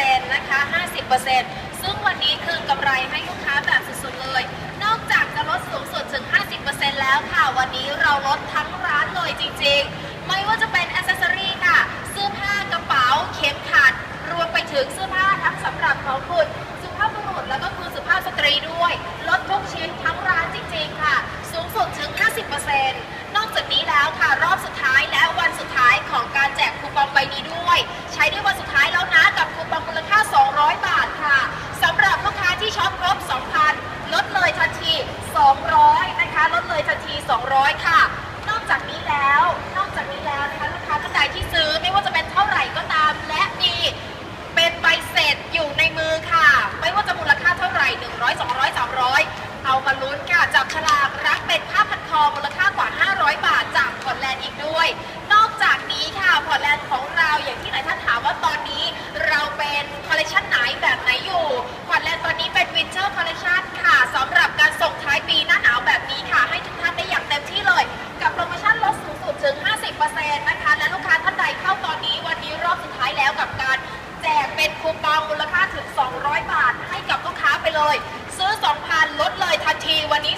50%นะคะ 50%ซึ่งวันนี้คือกำไรให้ลูกค้าแบบสุดๆเลย นอกจากจะลดสูงสุดถึง 50%แล้วค่ะ วันนี้เราลดทั้งร้านเลยจริงๆ ไม่ว่าจะเป็นอ c เซสซอรี่ค่ะ เสื้อผ้ากระเป๋าเข็มขัด รวมไปถึงเสื้อผ้าทั้งสำหรับของคุณ เลยทันที 200 ค่ะ นอกจากนี้แล้ว นอกจากนี้แล้วนะคะลูกค้าท่านใดที่ซื้อไม่ว่าจะเป็นเท่าไหร่ก็ตาม และมีเป็นใบเสร็จอยู่ในมือค่ะ ไม่ว่าจะมูลค่าเท่าไหร่ 100 200 300 เอามาลุ้นค่ะจับฉลาก ลย ซื้อ 2,000 ลดเลยทันทีวันนี้